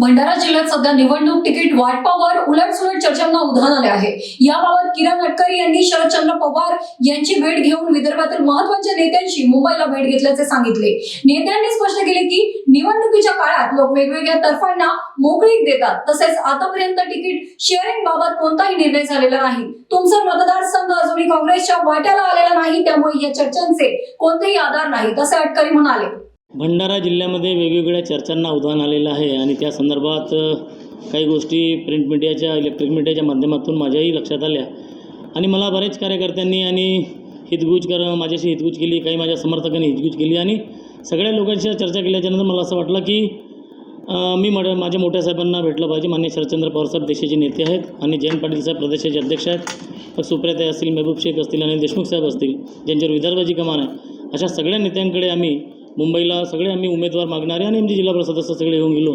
भंडारा जिल्ह्यात सध्या निवडणूक तिकीट वाटपावर उलटसुलट चर्चांना उधाण आले आहे. याबाबत किरण अटकरी यांनी शरदचंद्र पवार यांची भेट घेऊन विदर्भातील महत्त्वाच्या नेत्यांशी मुंबईला भेट घेतल्याचे सांगितले. नेत्यांनी स्पष्ट केले की निवडणुकीच्या काळात लोक वेगवेगळ्या तर्फांना मोकळीक देतात. तसेच आतापर्यंत तिकीट शेअरिंग बाबत कोणताही निर्णय झालेला नाही. तुमचा मतदारसंघ अजूनही काँग्रेसच्या वाट्याला आलेला नाही त्यामुळे या चर्चांचे कोणतेही आधार नाहीत असे अटकरी म्हणाले. भंडारा जिल्ह्यामध्ये वेगवेगळ्या चर्चांना उधाण आलेलं आहे आणि त्या संदर्भात काही गोष्टी प्रिंट मीडियाच्या इलेक्ट्रिक मीडियाच्या माध्यमातून माझ्याही लक्षात आल्या. आणि मला बरेच कार्यकर्त्यांनी आणि हितगुज कर माझ्याशी हितगुज केली काही माझ्या समर्थकांनी हितगुज केली आणि सगळ्या लोकांशी चर्चा केल्याच्यानंतर मला असं वाटलं की मी मड माझ्या मोठ्या साहेबांना भेटलं पाहिजे. मान्य शरदचंद्र पवारसाहेब देशाचे नेते आहेत आणि जयंत पाटील साहेब प्रदेशाचे अध्यक्ष आहेत. मग सुप्रियाताई असतील महबूब शेख असतील आणि देशमुख साहेब असतील ज्यांच्यावर विदर्भाची कमान आहे. अशा सगळ्या नेत्यांकडे आम्ही मुंबईला सगळे आम्ही उमेदवार मागणारे आणि आमचे जिल्हा परिषद सदस्य सगळे येऊन गेलो.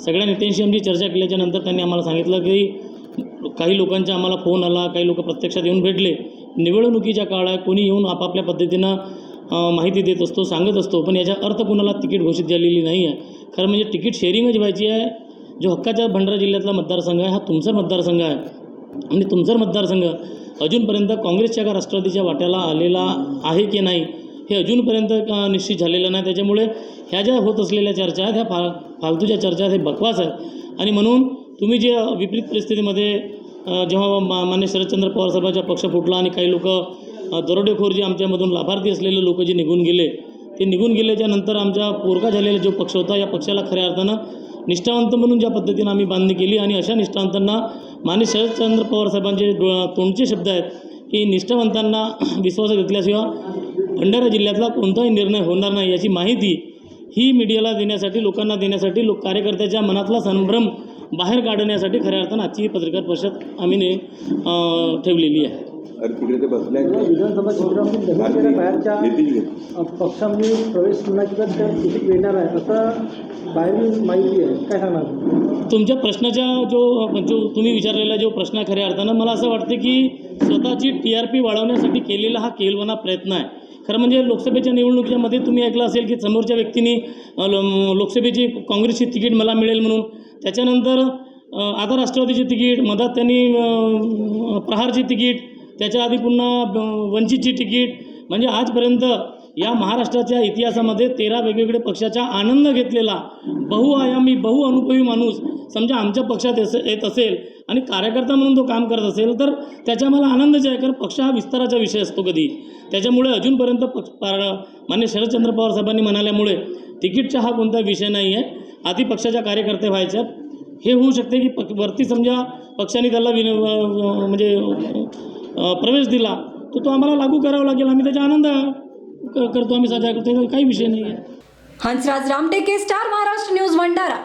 सगळ्या नेत्यांशी आमची चर्चा केल्याच्यानंतर त्यांनी आम्हाला सांगितलं की काही लोकांचा आम्हाला फोन आला काही लोक प्रत्यक्षात येऊन भेटले. निवडणुकीच्या काळात कोणी येऊन आपापल्या पद्धतीनं माहिती देत असतो सांगत असतो पण याचा अर्थ कुणाला तिकीट घोषित झालेली नाही आहे खरं म्हणजे तिकीट शेअरिंगच व्हायची आहे. जो हक्काच्या भंडारा जिल्ह्यातला मतदारसंघ आहे हा तुमचा मतदारसंघ आहे. आणि तुमचा मतदारसंघ अजूनपर्यंत काँग्रेसच्या का राष्ट्रवादीच्या वाट्याला आलेला आहे की नाही हे अजूनपर्यंत का निश्चित झालेलं नाही? त्याच्यामुळे ह्या ज्या होत असलेल्या चर्चा आहेत ह्या फा फालतूच्या चर्चा आहेत हे बकवास आहेत. आणि म्हणून तुम्ही जे विपरीत परिस्थितीमध्ये जेव्हा मा मान्य शरदचंद्र पवार साहेबांचा पक्ष फुटला आणि काही लोक दरोडेखोर जे आमच्यामधून लाभार्थी असलेले लोक जे निघून गेले ते निघून गेल्याच्यानंतर आमचा पोरका झालेला जो पक्ष होता या पक्षाला खऱ्या अर्थानं निष्ठावंत म्हणून ज्या पद्धतीनं आम्ही बांधणी केली आणि अशा निष्ठावंतांना मान्य शरदचंद्र पवार साहेबांचे डो- तोंडचे शब्द आहेत की निष्ठावंतांना विश्वास घेतल्याशिवाय भंडारा जिल्ह्यातला कोणताही निर्णय होणार नाही याची माहिती ही मीडियाला देण्यासाठी लोकांना देण्यासाठी लोक कार्यकर्त्याच्या मनातला संभ्रम बाहेर काढण्यासाठी खऱ्या अर्थानं आजची ही पत्रकार परिषद आम्ही ठेवलेली आहे. विधानसभा प्रवेश तिकीट मिळणार असं बाहेरून माहिती आहे. काय सांगणार? तुम्ही? तुमच्या प्रश्नाच्या जो जो तुम्ही विचारलेला जो प्रश्न आहे खऱ्या अर्थानं मला असं वाटतं की स्वतःची टी आर पी वाढवण्यासाठी केलेला हा केलवना प्रयत्न आहे. खरं म्हणजे लोकसभेच्या निवडणुकीमध्ये तुम्ही ऐकलं असेल की समोरच्या व्यक्तीने लो- लोकसभेची काँग्रेसची तिकीट मला मिळेल म्हणून. त्याच्यानंतर आता राष्ट्रवादीची तिकीट मधात त्यांनी प्रहारची तिकीट त्याच्या आधी पुन्हा ब- वंचितची तिकीट. म्हणजे आजपर्यंत या महाराष्ट्राच्या इतिहासामध्ये तेरा वेगवेगळ्या पक्षाचा आनंद घेतलेला बहुआयामी बहुअनुभवी माणूस समजा आमच्या पक्षात येस येत असेल आणि कार्यकर्ता म्हणून तो काम करत असेल तर त्याच्या मला आनंदच आहे कारण पक्ष हा विस्ताराचा विषय असतो कधी. त्याच्यामुळे अजूनपर्यंत पक्ष पार- मान्य शरदचंद्र पवार साहेबांनी म्हणाल्यामुळे तिकीटचा हा कोणता विषय नाही आहे आधी पक्षाच्या कार्यकर्ते व्हायच्यात हे होऊ शकते की पक्ष वरती समजा पक्षाने त्याला विन म्हणजे प्रवेश दिला तर तो आम्हाला लागू करावा लागेल. आम्ही त्याचा आनंद करतो आम्ही साजरा करतो. काही विषय नाही आहे हंसराज रामटेके स्टार महाराष्ट्र न्यूज भंडारा.